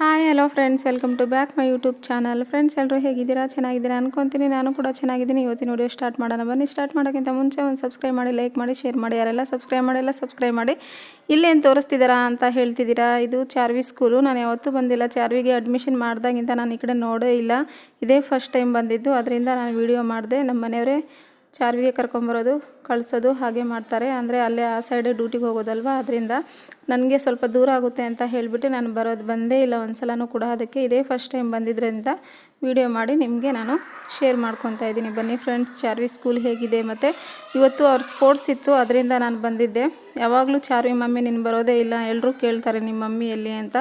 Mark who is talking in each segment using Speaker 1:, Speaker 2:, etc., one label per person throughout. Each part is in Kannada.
Speaker 1: Hi, hello friends, welcome to back my YouTube channel. Friends ಎಲ್ಲರೂ ಹೇಗಿದ್ದೀರಾ? ಚೆನ್ನಾಗಿದ್ದೀರಾ ಅನ್ಕೊತೀನಿ. ನಾನು ಕೂಡ ಚೆನ್ನಾಗಿದ್ದೀನಿ. ಇವತ್ತಿನ ವಿಡಿಯೋ ಸ್ಟಾರ್ಟ್ ಮಾಡೋಣ. ಬನ್ನಿ, ಸ್ಟಾರ್ಟ್ ಮಾಡೋಕ್ಕಿಂತ ಮುಂಚೆ ಒಂದು ಸಬ್ಸ್ಕ್ರೈಬ್ ಮಾಡಿ, ಲೈಕ್ ಮಾಡಿ, ಶೇರ್ ಮಾಡಿ. ಯಾರೆಲ್ಲ ಸಬ್ಸ್ಕ್ರೈಬ್ ಮಾಡಿಲ್ಲ, ಸಬ್ಸ್ಕ್ರೈಬ್ ಮಾಡಿ. ಇಲ್ಲೇನು ತೋರಿಸ್ತಿದ್ದೀರಾ ಅಂತ ಹೇಳ್ತಿದ್ದೀರಾ? ಇದು ಚಾರ್ವಿ ಸ್ಕೂಲು ನಾನು ಯಾವತ್ತೂ ಬಂದಿಲ್ಲ. ಚಾರ್ವಿಗೆ ಅಡ್ಮಿಷನ್ ಮಾಡಿದಾಗಿಂತ ನಾನು ಈ ಕಡೆ ನೋಡೇ ಇಲ್ಲ. ಇದೇ ಫಸ್ಟ್ ಟೈಮ್ ಬಂದಿದ್ದು. ಅದರಿಂದ ನಾನು ವಿಡಿಯೋ ಮಾಡಿದೆ. ನಮ್ಮ ಮನೆಯವರೇ ಚಾರ್ವಿಗೆ ಕರ್ಕೊಂಬರೋದು. ಕಳಿಸೋದು ಹಾಗೆ ಮಾಡ್ತಾರೆ. ಅಂದರೆ ಅಲ್ಲೇ ಆ ಸೈಡ್ ಡ್ಯೂಟಿಗೆ ಹೋಗೋದಲ್ವ? ಅದರಿಂದ ನನಗೆ ಸ್ವಲ್ಪ ದೂರ ಆಗುತ್ತೆ ಅಂತ ಹೇಳಿಬಿಟ್ಟು ನಾನು ಬರೋದು ಬಂದೇ ಇಲ್ಲ. ಒಂದು ಸಲನೂ ಕೂಡ ಅದಕ್ಕೆ ಇದೇ ಫಸ್ಟ್ ಟೈಮ್ ಬಂದಿದ್ದರಿಂದ ವಿಡಿಯೋ ಮಾಡಿ ನಿಮಗೆ ನಾನು ಶೇರ್ ಮಾಡ್ಕೊತಾ ಇದ್ದೀನಿ. ಬನ್ನಿ ಫ್ರೆಂಡ್ಸ್ ಚಾರ್ವಿ ಸ್ಕೂಲ್ ಹೇಗಿದೆ ಮತ್ತು? ಇವತ್ತು ಅವ್ರ ಸ್ಪೋರ್ಟ್ಸ್ ಇತ್ತು, ಅದರಿಂದ ನಾನು ಬಂದಿದ್ದೆ. ಯಾವಾಗಲೂ ಚಾರ್ವಿ ಮಮ್ಮಿ ನೀನು ಬರೋದೇ ಇಲ್ಲ ಎಲ್ಲರೂ ಕೇಳ್ತಾರೆ ನಿಮ್ಮ ಮಮ್ಮಿ ಎಲ್ಲಿ ಅಂತ.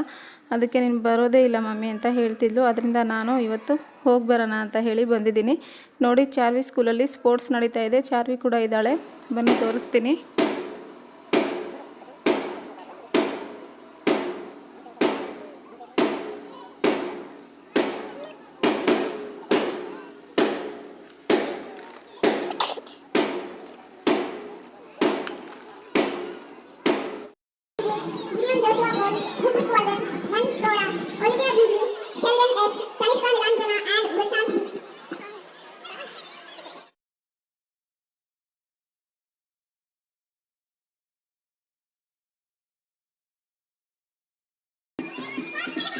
Speaker 1: ಅದಕ್ಕೆ ನೀನು ಬರೋದೇ ಇಲ್ಲ ಮಮ್ಮಿ ಅಂತ ಹೇಳ್ತಿದ್ಲು. ಅದರಿಂದ ನಾನು ಇವತ್ತು ಹೋಗಿ ಬರೋಣ ಅಂತ ಹೇಳಿ ಬಂದಿದ್ದೀನಿ. ನೋಡಿ, ಚಾರ್ವಿ ಸ್ಕೂಲಲ್ಲಿ ಸ್ಪೋರ್ಟ್ಸ್ ನಡೀತಾ ಇದೆ. ಚಾರ್ವಿ ಕೂಡ ಇದ್ದಾಳೆ. ಬನ್ನಿ ತೋರಿಸ್ತೀನಿ
Speaker 2: Gideon Joshua Let's go.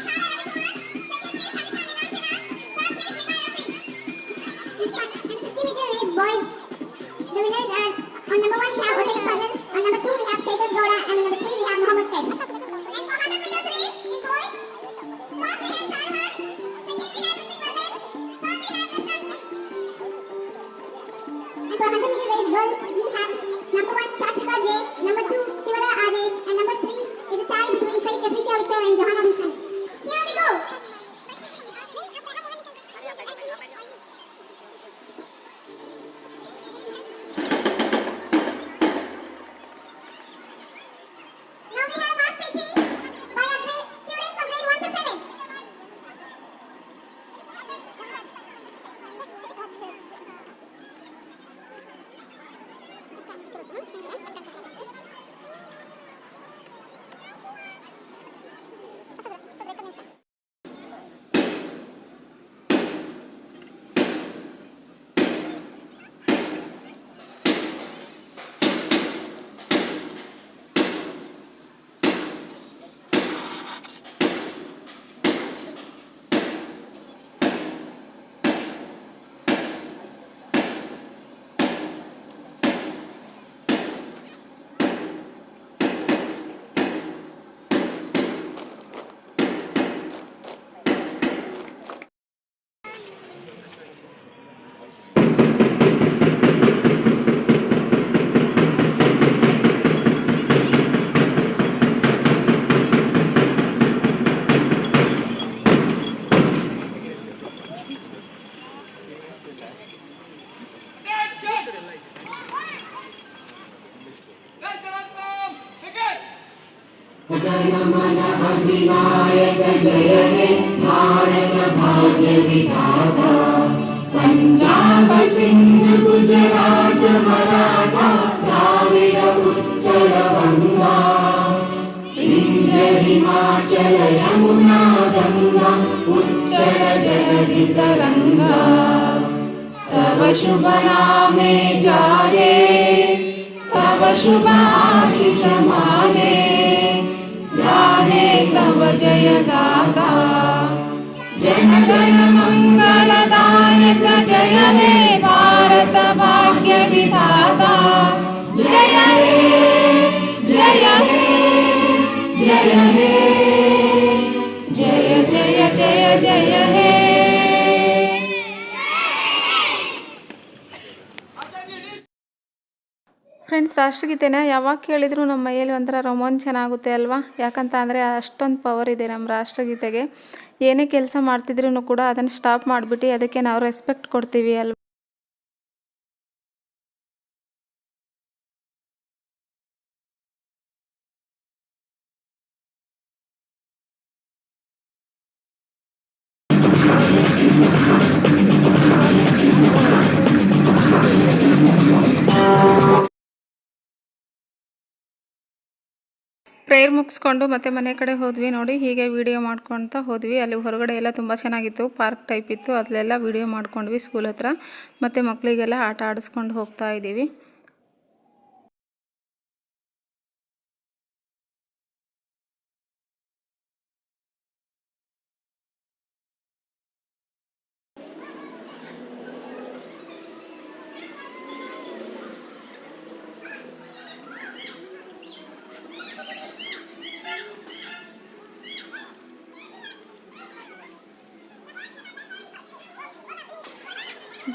Speaker 3: अधिनायक जय पंजाब सिंध गुजरात मराठा उत्कल बंगा विंध्य हिमाचल यमुना गंगा उच्चल जगति तरंगा तव शुभ नामे जागे तव शुभ आशीष मागे जनगण मंगलदायक जय हे भारत भाग्य विधाता जय हे जय हे जय हे जय जय जय जय हे
Speaker 1: ಫ್ರೆಂಡ್ಸ್ ರಾಷ್ಟ್ರಗೀತೆನ ಯಾವಾಗ ಕೇಳಿದ್ರು ನಮ್ಮ ಮೈಯಲ್ಲಿ ಒಂಥರ ರೋಮಾಂಚನ ಆಗುತ್ತೆ ಅಲ್ವಾ ಯಾಕಂತ ಅಂದರೆ ಅಷ್ಟೊಂದು ಪವರ್ ಇದೆ ನಮ್ಮ ರಾಷ್ಟ್ರಗೀತೆಗೆ ಏನೇ ಕೆಲಸ ಮಾಡ್ತಿದ್ರು ಕೂಡ ಅದನ್ನು ಸ್ಟಾಪ್ ಮಾಡಿಬಿಟ್ಟು ಅದಕ್ಕೆ ನಾವು ರೆಸ್ಪೆಕ್ಟ್ ಕೊಡ್ತೀವಿ ಅಲ್ವಾ? ಪ್ರೇಯರ್ ಮುಗಿಸ್ಕೊಂಡು ಮತ್ತೆ ಮನೆ ಕಡೆ ಹೋದ್ವಿ ನೋಡಿ, ಹೀಗೆ ವಿಡಿಯೋ ಮಾಡ್ಕೊತ ಹೋದ್ವಿ. ಅಲ್ಲಿ ಹೊರಗಡೆ ಎಲ್ಲ ತುಂಬ ಚೆನ್ನಾಗಿತ್ತು ಪಾರ್ಕ್ ಟೈಪ್ ಇತ್ತು. ಅಲ್ಲೆಲ್ಲ ವಿಡಿಯೋ ಮಾಡ್ಕೊಂಡ್ವಿ ಸ್ಕೂಲ್ ಹತ್ರ. ಮತ್ತು ಮಕ್ಕಳಿಗೆಲ್ಲ ಆಟ ಆಡಿಸ್ಕೊಂಡು ಹೋಗ್ತಾ ಇದ್ದೀವಿ.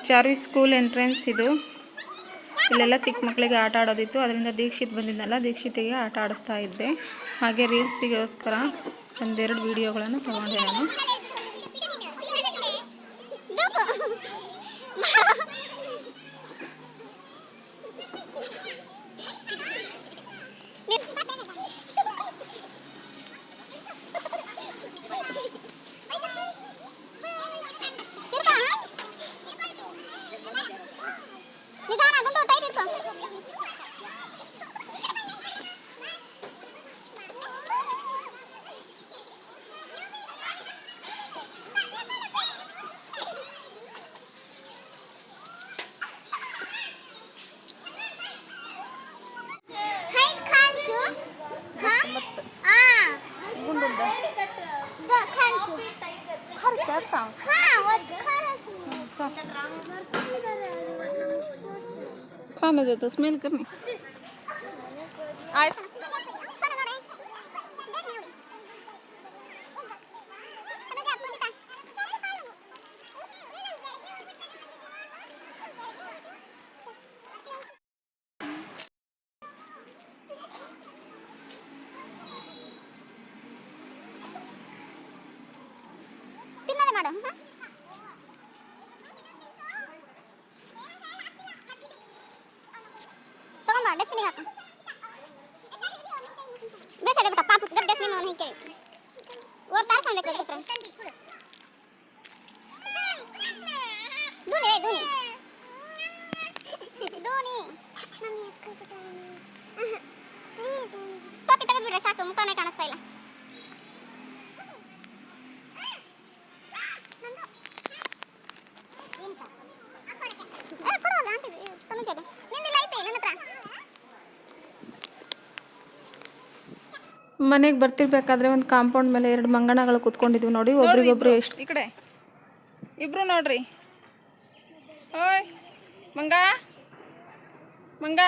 Speaker 1: ಚಾರ್ವಿ ಸ್ಕೂಲ್ ಎಂಟ್ರೆನ್ಸ್ ಇದು. ಇಲ್ಲೆಲ್ಲ ಚಿಕ್ಕ ಮಕ್ಕಳಿಗೆ ಆಟ ಆಡೋದಿತ್ತು. ಅದರಿಂದ ದೀಕ್ಷಿತ್ ಬಂದಿದ್ದಲ್ಲ ದೀಕ್ಷಿತಿಗೆ ಆಟ ಆಡಿಸ್ತಾ ಇದ್ದೆ. ಹಾಗೆ ರೀಲ್ಸಿಗೋಸ್ಕರ ಒಂದೆರಡು ವೀಡಿಯೋಗಳನ್ನು ತೊಗೊಂಡೆ ನಾನು.
Speaker 2: करता
Speaker 1: हूँ खाना जाता स्मेल
Speaker 2: करनी ಡಸ್ಟ್ಬಿನ್ ಅವನು ಹೀಗೆ ಓದ್ತಾರ ಸಂದೆ ದೂನಿ ಏ, ದೂನಿ ದೂನಿ ಟೋಪಿ ತೆಗೆದ್ಬಿಡ್ರೆ ಸಾಕು ಮುಖನೇ ಕಾಣಿಸ್ತಾ ಇಲ್ಲ
Speaker 1: ಮನೆಗೆ ಬರ್ತಿರ್ಬೇಕಾದ್ರೆ ಒಂದು ಕಾಂಪೌಂಡ್ ಮೇಲೆ ಎರಡು ಮಂಗಣಗಳು ಕುತ್ಕೊಂಡಿದ್ವಿ ನೋಡಿ ಒಬ್ರಿಗೊಬ್ರು ಎಷ್ಟು ಈ ಕಡೆ. ಇಬ್ರು ನೋಡ್ರಿ. ಓಯ್ ಮಂಗ ಮಂಗ.